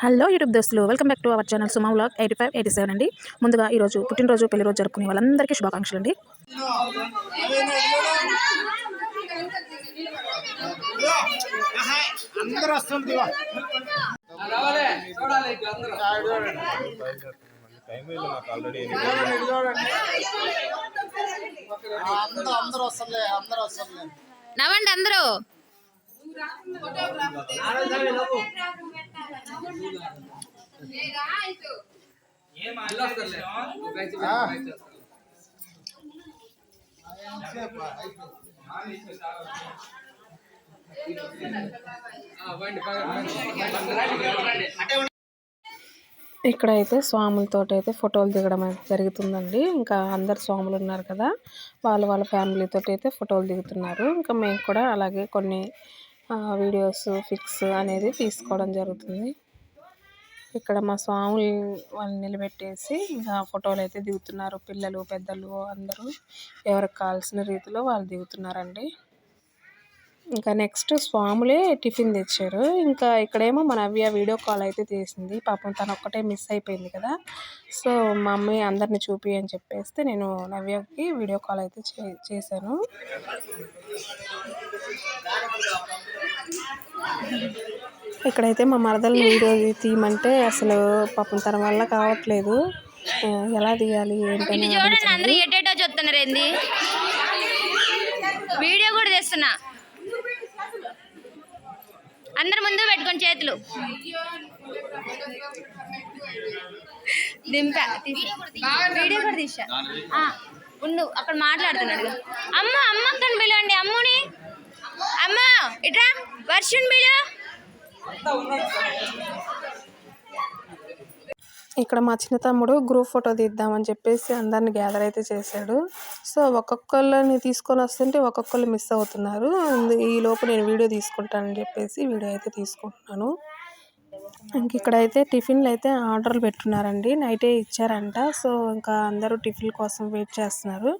Hello YouTube దోస్తులు welcome back to our channel Suma vlog eighty five eighty seven అండి. ముందుగా ఈరోజు పుట్టినరోజు పెళ్ళి రోజు జరుపుకునే వాళ్ళందరికీ శుభాకాంక్షలు అండి అందరూ వస్తుంది అందరూ వస్తుందిలే అందరూ వస్తుందిలే నవ్వండి అందరూ ఆ. ఇక్కడైతే స్వాములతో అయితే ఫోటోలు దిగడం అయితే జరుగుతుందండి. ఇంకా అందరు స్వాములు ఉన్నారు కదా వాళ్ళ వాళ్ళ ఫ్యామిలీతో అయితే ఫోటోలు దిగుతున్నారు. ఇంకా మేము కూడా అలాగే కొన్ని వీడియోస్ ఫిక్స్ అనేది తీసుకోవడం జరుగుతుంది. ఇక్కడ మా స్వాములు వాళ్ళని నిలబెట్టేసి ఇంకా ఫోటోలు అయితే దిగుతున్నారు. పిల్లలు పెద్దలు అందరూ ఎవరికి కావాల్సిన రీతిలో వాళ్ళు దిగుతున్నారండి. ఇంకా నెక్స్ట్ స్వాములే టిఫిన్ తెచ్చారు. ఇంకా ఇక్కడేమో మన నవ్య వీడియో కాల్ అయితే చేసింది. పాపం తను ఒక్కటే మిస్ అయిపోయింది కదా. సో మా మమ్మీ అందరిని చూపి అని చెప్పేస్తే నేను నవ్యకి వీడియో కాల్ అయితే చే చేశాను. ఇక్కడైతే మా మరదల్ని వీడియో తీయమంటే అసలు పాపం తన వల్ల కావట్లేదు. ఎలా తీయాలి ఏంటని ఇటు చూడండి అందరూ ఎటేటో చూస్తున్నారు ఏంది? వీడియో కూడా చేస్తున్నా అందరు ముందు పెట్టుకొని చేతులు. దింపా. వీడియో కూడా తీసా. ఉండు అక్కడ మాట్లాడుతున్నాడు. అమ్మ అమ్మ అక్కని పిలవండి అమ్ముని. అమ్మ ఇట్రా వర్షం పిలు. ఇక్కడ మా చిన్న తమ్ముడు గ్రూప్ ఫోటో తీద్దామని చెప్పేసి అందరిని గ్యాదర్ అయితే చేశాడు. సో ఒక్కొక్కళ్ళని తీసుకొని వస్తుంటే ఒక్కొక్కళ్ళు మిస్ అవుతున్నారు. ఈ లోపు నేను వీడియో తీసుకుంటానని చెప్పేసి వీడియో అయితే తీసుకుంటున్నాను. ఇంక ఇక్కడైతే టిఫిన్లు అయితే ఆర్డర్లు పెట్టున్నారండి. నైటే ఇచ్చారంట. సో ఇంకా అందరూ టిఫిన్ కోసం వెయిట్ చేస్తున్నారు.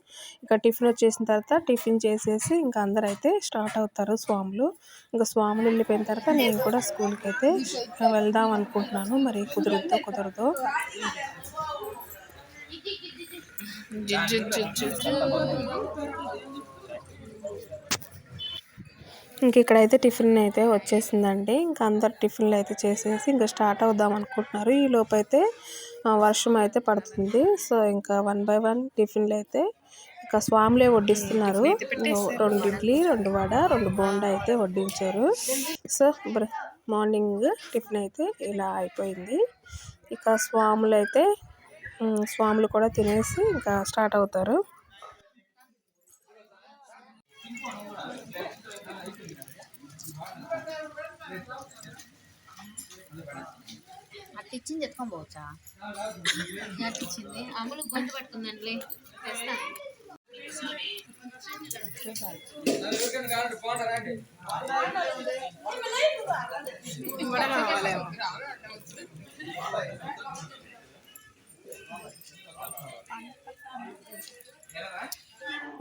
ఇక టిఫిన్ వచ్చేసిన తర్వాత టిఫిన్ చేసేసి ఇంకా అందరూ అయితే స్టార్ట్ అవుతారు స్వాములు. ఇంకా స్వాములు వెళ్ళిపోయిన తర్వాత నేను కూడా స్కూల్కి అయితే వెళ్దాం అనుకుంటున్నాను. మరి కుదురుద్దో కుదరదో. ఇంక ఇక్కడైతే టిఫిన్ అయితే వచ్చేసిందండి. ఇంకా అందరు టిఫిన్లు అయితే చేసేసి ఇంకా స్టార్ట్ అవుదాం అనుకుంటున్నారు. ఈ లోపు అయితే ఆ, వర్షం అయితే పడుతుంది. సో ఇంకా వన్ బై వన్ టిఫిన్లు అయితే ఇంకా స్వాములే వడ్డిస్తున్నారు. రెండు ఇడ్లీ రెండు వడ రెండు బోండా అయితే వడ్డించారు. సో బ్ర- మార్నింగ్ టిఫిన్ అయితే ఇలా అయిపోయింది. ఇక స్వాములు అయితే స్వాములు కూడా తినేసి ఇంకా స్టార్ట్ అవుతారు. అట్లా ఇచ్చింది ఎత్తుకొని పోవచ్చా? అట్లా ఇచ్చింది అమ్ములు గొంతు పట్టుకుందండి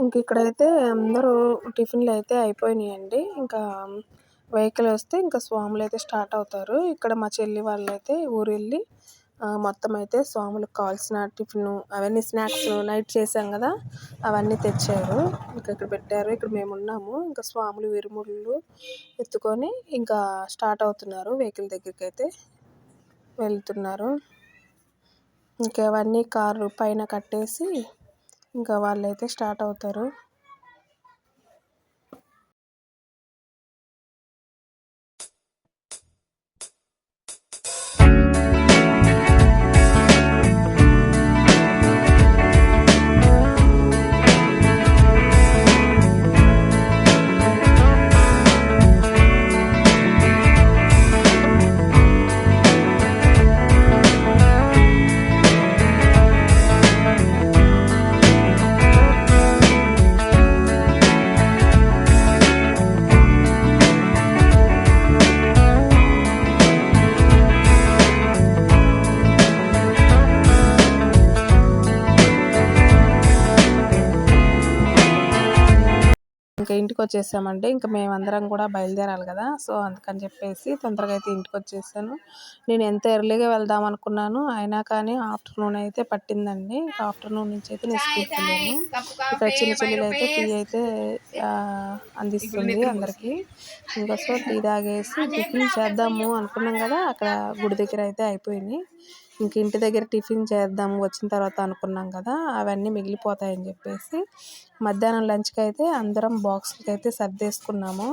ఇంక ఇక్కడైతే అందరూ టిఫిన్లు అయితే అయిపోయినాయండి. ఇంకా వెహికల్ వస్తే ఇంకా స్వాములు అయితే స్టార్ట్ అవుతారు. ఇక్కడ మా చెల్లి వాళ్ళు అయితే ఊరు వెళ్ళి మొత్తం అయితే స్వాములకు కావాల్సిన టిఫిన్ అవన్నీ స్నాక్స్ నైట్ చేసాం కదా అవన్నీ తెచ్చారు. ఇంకా ఇక్కడ పెట్టారు. ఇక్కడ మేము ఉన్నాము. ఇంకా స్వాములు విరుముళ్ళు ఎత్తుకొని ఇంకా స్టార్ట్ అవుతున్నారు. వెహికల్ దగ్గరికి అయితే వెళ్తున్నారు. ఇంకా అవన్నీ కారు పైన కట్టేసి ఇంకా వాళ్ళైతే స్టార్ట్ అవుతారు. ఇంకా ఇంటికి వచ్చేసామండి ఇంకా మేమందరం కూడా బయలుదేరాలి కదా. సో అందుకని చెప్పేసి తొందరగా అయితే ఇంటికి వచ్చేసాను నేను ఎంత ఎర్లీగా వెళ్దాం అనుకున్నాను అయినా కానీ ఆఫ్టర్నూన్ అయితే పట్టిందండి. ఇంకా ఆఫ్టర్నూన్ నుంచి అయితే నేను స్కూల్కి వెళ్ళాను. ఇక్కడ చిన్న చెల్లెలు అయితే టీ అయితే అందిస్తుంది అందరికీ. ఇంకా సో టీ తాగేసి టిఫిన్ చేద్దాము అనుకున్నాం కదా అక్కడ గుడి దగ్గర అయితే అయిపోయింది. ఇంక ఇంటి దగ్గర టిఫిన్ చేద్దాము వచ్చిన తర్వాత అనుకున్నాం కదా అవన్నీ మిగిలిపోతాయని చెప్పేసి మధ్యాహ్నం లంచ్కి అయితే అందరం బాక్స్కి అయితే సర్దేసుకున్నాము.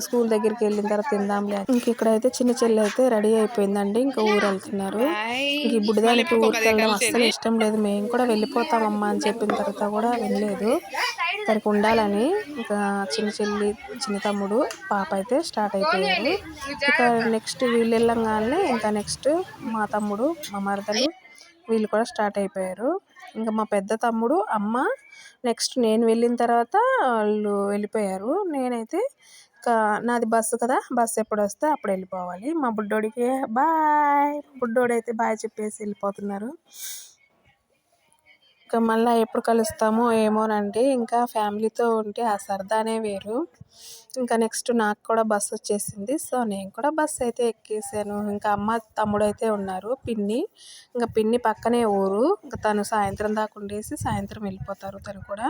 స్కూల్ దగ్గరికి వెళ్ళిన తర్వాత తిందాంలే. ఇంక ఇక్కడైతే చిన్న చెల్లి అయితే రెడీ అయిపోయిందండి ఇంకా ఊరు వెళ్తున్నారు. ఇంక ఈ బుడిదానికి ఊరికి వెళ్ళడం అస్సలు ఇష్టం లేదు మేము కూడా వెళ్ళిపోతామమ్మా అని చెప్పిన తర్వాత కూడా వెళ్ళలేదు తనకు ఉండాలని ఇంకా చిన్న చెల్లి చిన్న తమ్ముడు పాప అయితే స్టార్ట్ అయిపోయారు. ఇక నెక్స్ట్ వీళ్ళు వెళ్ళంగానే ఇంకా నెక్స్ట్ మా తమ్ముడు మా మరదలు వీళ్ళు కూడా స్టార్ట్ అయిపోయారు. ఇంకా మా పెద్ద తమ్ముడు అమ్మ నెక్స్ట్ నేను వెళ్ళిన తర్వాత వాళ్ళు వెళ్ళిపోయారు. నేనైతే ఇంకా నాది బస్సు కదా బస్సు ఎప్పుడు వస్తే అప్పుడు వెళ్ళిపోవాలి. మా బుడ్డోడికి బాయ్ బుడ్డోడు అయితే బాయ్ చెప్పేసి వెళ్ళిపోతున్నారు. ఇంకా మళ్ళీ ఎప్పుడు కలుస్తామో ఏమోనండి. ఇంకా ఫ్యామిలీతో ఉంటే ఆ సరదానే వేరు. ఇంకా నెక్స్ట్ నాకు కూడా బస్సు వచ్చేసింది. సో నేను కూడా బస్సు అయితే ఎక్కేసాను. ఇంకా అమ్మ తమ్ముడు అయితే ఉన్నారు. పిన్ని. ఇంకా పిన్ని పక్కనే ఊరు. ఇంకా తను సాయంత్రం దాకా ఉండేసి సాయంత్రం వెళ్ళిపోతారు తను కూడా.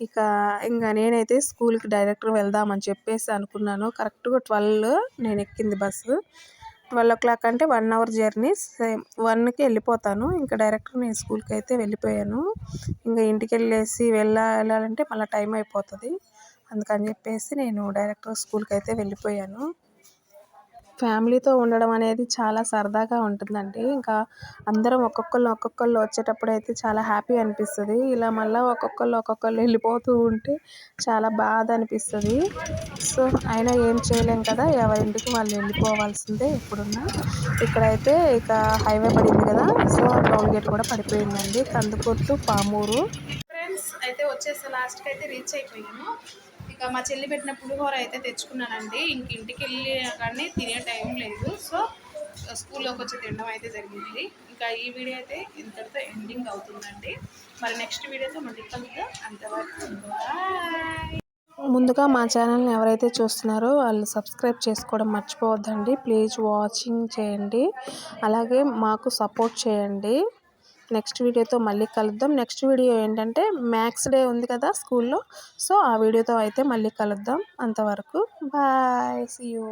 ఇక ఇంకా నేనైతే స్కూల్కి డైరెక్ట్ వెళ్దామని చెప్పేసి అనుకున్నాను. కరెక్ట్గా ట్వెల్వ్ నేను ఎక్కింది బస్సు. ట్వెల్వ్ ఓ క్లాక్ అంటే వన్ అవర్ జర్నీ. సేమ్ వన్కి వెళ్ళిపోతాను. ఇంకా డైరెక్ట్ నేను స్కూల్కి అయితే వెళ్ళిపోయాను. ఇంకా ఇంటికి వెళ్ళేసి వెళ్ళాలంటే మళ్ళీ టైం అయిపోతుంది. అందుకని చెప్పేసి నేను డైరెక్ట్ స్కూల్కి అయితే వెళ్ళిపోయాను. ఫ్యామిలీతో ఉండడం అనేది చాలా సరదాగా ఉంటుందండి. ఇంకా అందరం ఒక్కొక్కళ్ళు ఒక్కొక్కళ్ళు వచ్చేటప్పుడు అయితే చాలా హ్యాపీ అనిపిస్తుంది. ఇలా మళ్ళీ ఒక్కొక్కళ్ళు ఒక్కొక్కళ్ళు వెళ్ళిపోతూ ఉంటే చాలా బాధ అనిపిస్తుంది. సో అయినా ఏం చేయలేం కదా ఎవరింటికి వాళ్ళు వెళ్ళిపోవాల్సిందే ఇప్పుడున్న. ఇక్కడైతే ఇక హైవే పడింది కదా సో టోల్ గేట్ కూడా పడిపోయిందండి. కందుకూర్టు పామూరు. ఫ్రెండ్స్ అయితే వచ్చేసి లాస్ట్కి అయితే రీచ్ అయిపోయాము. ఇంకా మా చెల్లి పెట్టిన పులిహోర అయితే తెచ్చుకున్నానండి. ఇంక ఇంటికి వెళ్ళి కానీ తినే టైం లేదు. సో స్కూల్లోకి వచ్చి తినడం అయితే జరిగింది. ఇంకా ఈ వీడియో అయితే ఇంతటితో ఎండింగ్ అవుతుందండి. మరి నెక్స్ట్ వీడియోతో మళ్ళీ కలుద్దాం. అంతవరకు బాయ్. ముందుగా మా ఛానల్ని ఎవరైతే చూస్తున్నారో వాళ్ళు సబ్స్క్రైబ్ చేసుకోవడం మర్చిపోవద్దండి. ప్లీజ్ వాచింగ్ చేయండి. అలాగే మాకు సపోర్ట్ చేయండి. నెక్స్ట్ వీడియోతో మళ్ళీ కలుద్దాం. నెక్స్ట్ వీడియో ఏంటంటే మ్యాథ్స్ డే ఉంది కదా స్కూల్లో. సో ఆ వీడియోతో అయితే మళ్ళీ కలుద్దాం. అంతవరకు బాయ్. See you